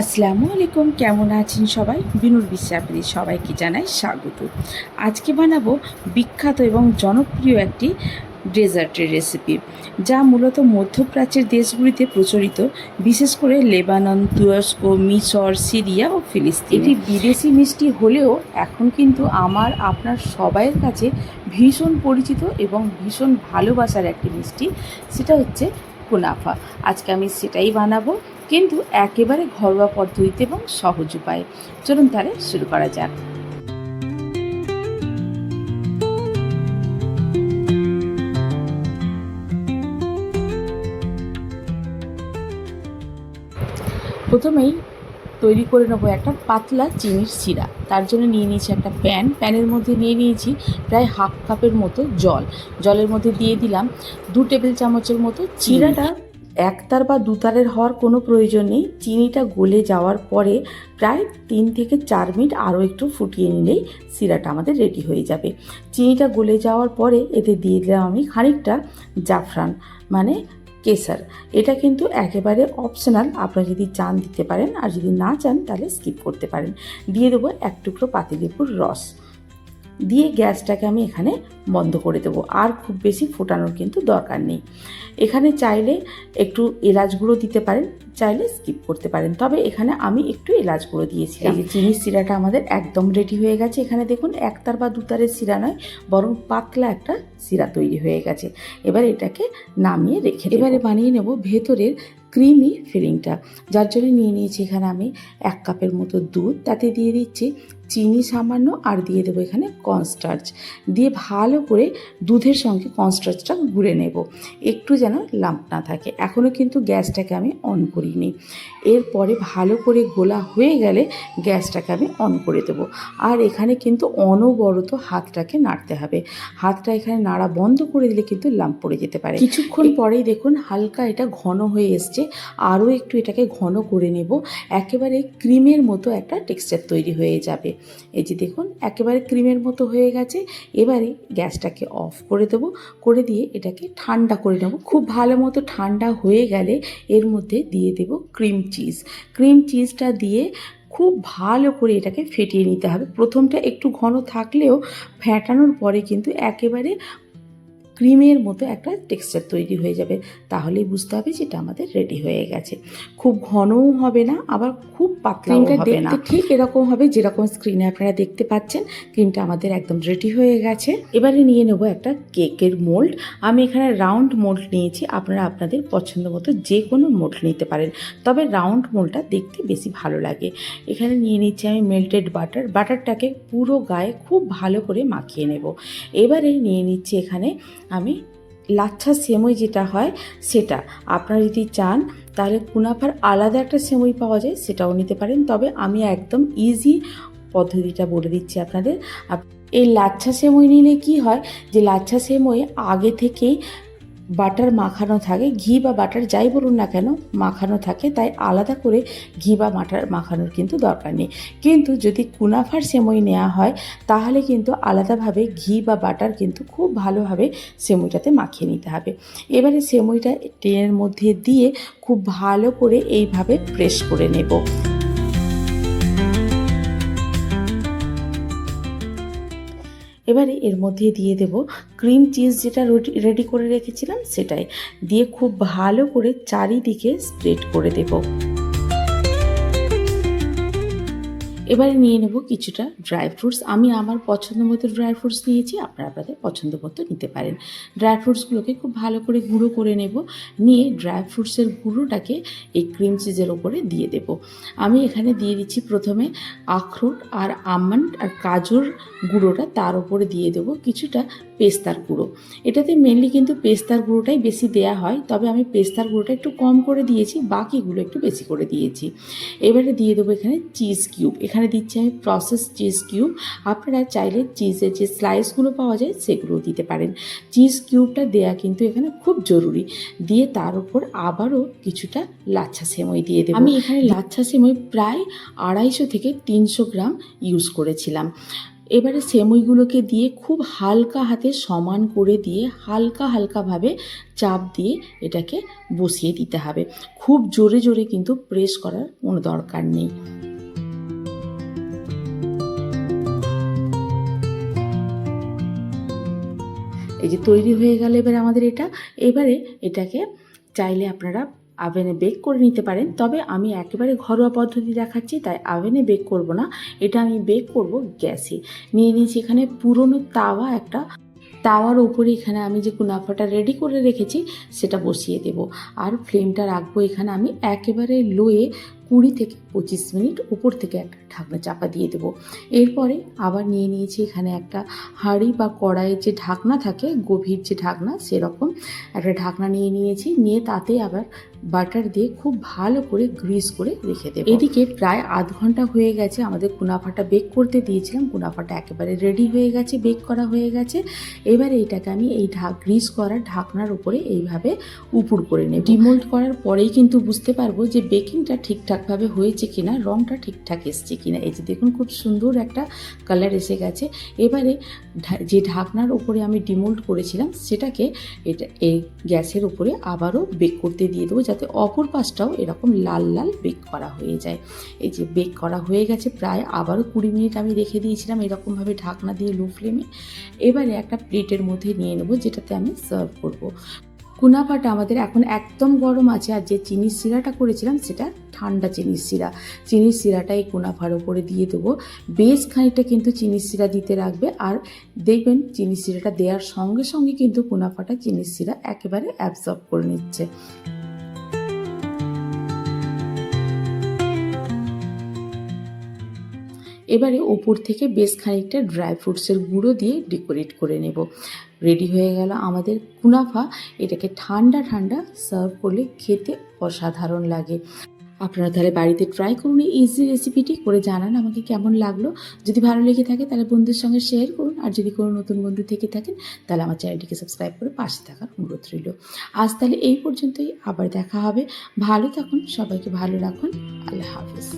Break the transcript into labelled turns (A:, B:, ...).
A: আসসালামু আলাইকুম, কেমন আছেন সবাই? বিনুর বিশ্বাপরি সবাইকে জানাই স্বাগত। আজকে বানাবো বিখ্যাত এবং জনপ্রিয় একটি ডেজার্টের রেসিপি, যা মূলত মধ্যপ্রাচ্যের দেশগুলিতে প্রচলিত, বিশেষ করে লেবানন, তুরস্ক, মিশর, সিরিয়া ও ফিলিস্তিন। এটি বিদেশি মিষ্টি হলেও এখন কিন্তু আমার, আপনার সবাইয়ের কাছে ভীষণ পরিচিত এবং ভীষণ ভালোবাসার একটি মিষ্টি, সেটা হচ্ছে কুনাফা। আজকে আমি সেটাই বানাবো। কিন্তু একেবারে ঘরোয়া পদ্ধতিতে এবং সহজ উপায়ে। চলুন তাহলে শুরু করা যাক। প্রথমেই তৈরি করে নেব একটা পাতলা চিনির শিরা। তার জন্য নিয়ে নিয়েছি একটা প্যান। প্যানের মধ্যে নিয়ে নিয়েছি প্রায় হাফ কাপের মতো জল। জলের মধ্যে দিয়ে দিলাম দু টেবিল চামচের মতো চিরাটা একতার বা দুতারের হওয়ার কোনো প্রয়োজন নেই। চিনিটা গলে যাওয়ার পরে প্রায় তিন থেকে চার মিনিট আরও একটু ফুটিয়ে নিলেই সিরাটা আমাদের রেডি হয়ে যাবে। চিনিটা গলে যাওয়ার পরে এতে দিয়ে দিলাম আমি খানিকটা জাফরান মানে কেসার। এটা কিন্তু একেবারে অপশনাল আপনারা যদি চান দিতে পারেন, আর যদি না চান তাহলে স্কিপ করতে পারেন। দিয়ে দেবো এক টুকরো পাতিলেবুর রস। দিয়ে গ্যাসটাকে আমি এখানে বন্ধ করে দেবো। আর খুব বেশি ফোটানোর কিন্তু দরকার নেই। এখানে চাইলে একটু এলাচ গুঁড়ো দিতে পারেন চাইলে স্কিপ করতে পারেন। তবে এখানে আমি একটু এলাচ গুঁড়ো দিয়েছি এই যে চিনির সিরাটা আমাদের একদম রেডি হয়ে গেছে। এখানে দেখুন একতার বা দুতারের সিরা নয় বরং পাতলা একটা সিরা তৈরি হয়ে গেছে। এবার এটাকে নামিয়ে রেখে। এবারে বানিয়ে নেব ভেতরের ক্রিমি ফিলিংটা যার জন্য নিয়ে নিয়েছি এখানে আমি এক কাপের মতো দুধ। তাতে দিয়ে দিচ্ছি চিনি সামান্য আর দিয়ে দেবো এখানে কর্নস্টার্চ দিয়ে ভালো করে দুধের সঙ্গে কর্নস্টার্চটা গুলে নেব। একটু যেন লাম্প না থাকে। এখনও কিন্তু গ্যাসটাকে আমি অন করিনি। এরপরে ভালো করে গোলা হয়ে গেলে গ্যাসটাকে আমি অন করে দেবো। আর এখানে কিন্তু অনবরত হাতটাকে নাড়তে হবে। হাতটা এখানে নাড়া বন্ধ করে দিলে কিন্তু লাম্প পড়ে যেতে পারে। কিছুক্ষণ পরেই দেখুন হালকা এটা ঘন হয়ে এসছে। আরও একটু এটাকে ঘন করে নেব। একেবারে ক্রিমের মতো একটা টেক্সচার তৈরি হয়ে যাবে। এই যে দেখুন, একেবারে ক্রিমের মতো হয়ে গেছে। এবারে গ্যাসটাকে অফ করে দেব। করে দিয়ে এটাকে ঠান্ডা করে নেব। খুব ভালো মতো ঠান্ডা হয়ে গেলে এর মধ্যে দিয়ে দেব ক্রিম চিজ। ক্রিম চিজটা দিয়ে খুব ভালো করে এটাকে ফেটিয়ে নিতে হবে। প্রথমটা একটু ঘন থাকলেও ফেটানোর পরে কিন্তু একেবারে ক্রিমের মতো একটা টেক্সচার তৈরি হয়ে যাবে। তাহলেই বুঝতে হবে যেটা আমাদের রেডি হয়ে গেছে। খুব ঘনও হবে না আবার খুব পাতলাও হবে না। ঠিক এরকম হবে যেরকম স্ক্রিনে আপনারা দেখতে পাচ্ছেন। ক্রিমটা আমাদের একদম রেডি হয়ে গেছে। এবারে নিয়ে নেব একটা কেকের মোল্ড আমি এখানে রাউন্ড মোল্ড নিয়েছি আপনারা আপনাদের পছন্দ মতো যে কোনো মোল্ড নিতে পারেন। তবে রাউন্ড মোল্ডটা দেখতে বেশি ভালো লাগে। এখানে নিয়ে নিচ্ছি আমি মেল্টেড বাটার বাটারটাকে পুরো গায়ে খুব ভালো করে মাখিয়ে নেব। এবারে নিয়ে নিচ্ছি এখানে আমি লাচ্ছা সেমই যেটা হয়, সেটা। আপনারা যদি চান, তাহলে কুনাফার আলাদা একটা সেমই পাওয়া যায়, সেটাও নিতে পারেন। তবে আমি একদম ইজি পদ্ধতিটা বলে দিচ্ছি আপনাদের। এই লাচ্ছা সেমই নিলে কি হয়, যে লাচ্ছা সেমই আগে থেকেই বাটার মাখানো থাকে, ঘি বা বাটার যাই বলুন না কেন মাখানো থাকে, তাই আলাদা করে ঘি বা বাটার মাখানোর কিন্তু দরকার নেই। কিন্তু যদি কুনাফার সেমই নেওয়া হয়, তাহলে কিন্তু আলাদাভাবে ঘি বা বাটার কিন্তু খুব ভালোভাবে সেমইটাতে মাখিয়ে নিতে হবে। এবারে সেমইটা ট্রেনের মধ্যে দিয়ে খুব ভালো করে এইভাবে প্রেস করে নেব। এবারে এর মধ্যে দিয়ে দেব ক্রিম চিজ যেটা রেডি করে রেখেছিলাম সেটাই। দিয়ে খুব ভালো করে চারিদিকে স্প্রেড করে দেবো। এবারে নিয়ে নেব কিছুটা ড্রাই ফ্রুটস। আমি আমার পছন্দ মতো ড্রাই ফ্রুটস নিয়েছি, আপনারা আপনাদের পছন্দ মতো নিতে পারেন। ড্রাই ফ্রুটসগুলোকে খুব ভালো করে গুঁড়ো করে নেব। নিয়ে ড্রাই ফ্রুটসের গুঁড়োটাকে এই ক্রিম চিজের ওপরে দিয়ে দেব। আমি এখানে দিয়ে দিচ্ছি প্রথমে আখরোট আর আমন্ড আর কাজুর গুঁড়োটা তার উপরে দিয়ে দেব। কিছুটা পেস্তার গুঁড়ো। এটাতে মেনলি কিন্তু পেস্তার গুঁড়োটাই বেশি দেয়া হয় তবে আমি পেস্তার গুঁড়োটা একটু কম করে দিয়েছি বাকিগুলো একটু বেশি করে দিয়েছি। এবারে দিয়ে দেবো এখানে চিজ কিউব এখানে দিচ্ছি আমি প্রসেস চিজ কিউব আপনারা চাইলে চিজের যে স্লাইসগুলো পাওয়া যায় সেগুলো দিতে পারেন। চিজ কিউবটা দেয়া কিন্তু এখানে খুব জরুরি। দিয়ে তার উপর আবারও কিছুটা লাচ্ছা সেমই দিয়ে দেবো। আমি এখানে লাচ্ছা সেমই প্রায় আড়াইশো থেকে তিনশো গ্রাম ইউজ করেছিলাম। এবারে সেমইগুলোকে দিয়ে খুব হালকা হাতে সমান করে দিয়ে হালকা হালকাভাবে চাপ দিয়ে এটাকে বসিয়ে দিতে হবে। খুব জোরে জোরে কিন্তু প্রেস করার কোনো দরকার নেই। এই যে তৈরি হয়ে গেল এবার আমাদের এটা। এবারে এটাকে চাইলে আপনারা আভেনে বেক করে নিতে পারেন। তবে আমি একেবারে ঘরোয়া পদ্ধতি দেখাচ্ছি, তাই আভেনে বেক করব না। এটা আমি বেক করব গ্যাসে। নিয়ে নিয়েছি এখানে পুরনো তাওয়া, একটা তাওয়ার উপরে এখানে আমি যে কুনাফাটা রেডি করে রেখেছি, সেটা বসিয়ে দেব। আর ফ্লেমটা রাখব এখানে আমি একেবারে লোয়ে কুড়ি থেকে পঁচিশ মিনিট উপর থেকে একটা ঢাকনা চাপা দিয়ে দেবো। এরপরে আবার নিয়ে নিয়েছি এখানে একটা হাঁড়ি বা কড়াইয়ের যে ঢাকনা থাকে, গভীর যে ঢাকনা সেরকম একটা ঢাকনা নিয়ে নিয়েছি। নিয়ে তাতে আবার বাটার দিয়ে খুব ভালো করে গ্রিস করে রেখে দেবো। এদিকে প্রায় আধ ঘণ্টা হয়ে গেছে আমাদের কুনাফাটা বেক করতে দিয়েছিলাম। কুনাফাটা একেবারে রেডি হয়ে গেছে, বেক করা হয়ে গেছে। এবারে এটাকে আমি এই ঢাক গ্রিস করা ঢাকনার উপরে এইভাবে উপুর করে নেব। ডিমোল্ড করার পরেই কিন্তু বুঝতে পারব যে বেকিংটা ঠিকঠাকভাবে হয়েছে কিনা রঙটা ঠিকঠাক এসছে কিনা, এই যে দেখুন খুব সুন্দর একটা কালার এসে গেছে। এবারে যে ঢাকনার উপরে আমি ডিমোল্ড করেছিলাম, সেটাকে এটা, এই গ্যাসের উপরে আবারও বেক করতে দিয়ে দেবো, যাতে অপর পাশটাও এরকম লাল লাল বেক করা হয়ে যায়। এই যে বেক করা হয়ে গেছে প্রায়, আবারও কুড়ি মিনিট আমি রেখে দিয়েছিলাম এরকমভাবে ঢাকনা দিয়ে লো ফ্লেমে এবারে একটা প্লেটের মধ্যে নিয়ে নেব, যেটাতে আমি সার্ভ করব। কুনাফাটা আমাদের এখন একদম গরম আছে, আর যে চিনির শিরাটা করেছিলাম সেটা ঠান্ডা চিনির শিরা। চিনির শিরাটা এই কুনাফার ওপরে দিয়ে দেবো। বেশ খানিকটা কিন্তু চিনির শিরা দিতে রাখবে, আর দেখবেন চিনির শিরাটা দেওয়ার সঙ্গে সঙ্গে কিন্তু কুনাফাটা চিনির শিরা একেবারে অ্যাবজর্ব করে নিচ্ছে। এবারে ওপর থেকে বেশ খানিকটা ড্রাই ফ্রুটসের গুঁড়ো দিয়ে ডেকোরেট করে নেব। রেডি হয়ে গেল আমাদের কুনাফা। এটাকে ঠান্ডা ঠান্ডা সার্ভ করলে খেতে অসাধারণ লাগে। আপনারা তাহলে বাড়িতে ট্রাই করুন এই ইজি রেসিপিটি করে জানান আমাকে কেমন লাগল। যদি ভালো লেগে থাকে তাহলে বন্ধুদের সঙ্গে শেয়ার করুন। আর যদি কোনো নতুন বন্ধু থেকে থাকেন তাহলে আমার চ্যানেলটিকে সাবস্ক্রাইব করে পাশে থাকার অনুরোধ রইল। আজ তাহলে এই পর্যন্তই। আবার দেখা হবে। ভালো থাকুন। সবাইকে ভালো রাখুন। আল্লাহ হাফিজ।